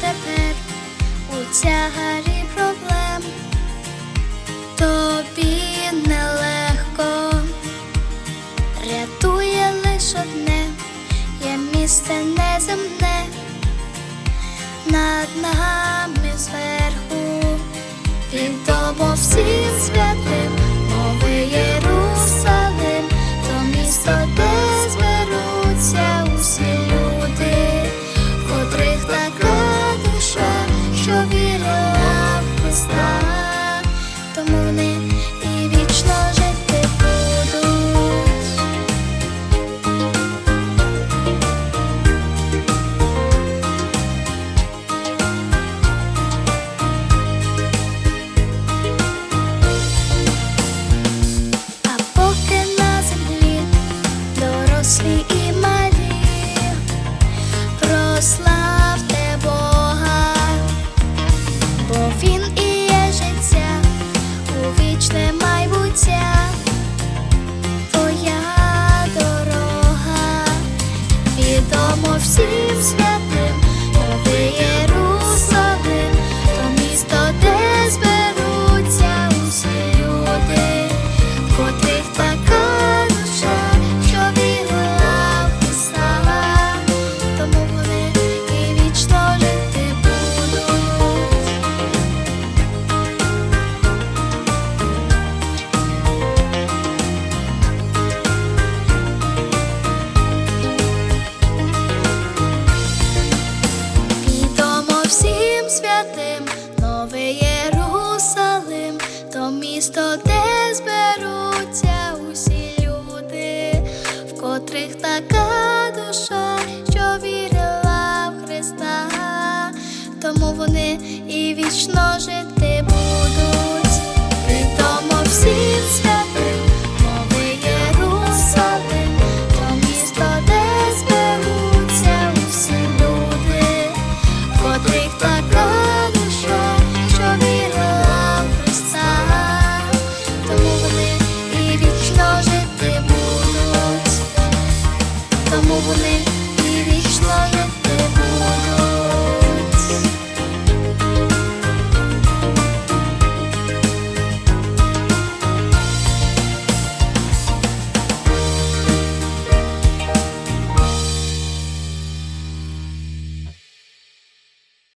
тепер у тягарі проблем. Тобі нелегко, рятує лиш одне, є місце неземне, над нами зверху, відомо всім свят. місто, де зберуться усі люди, в котрих така душа.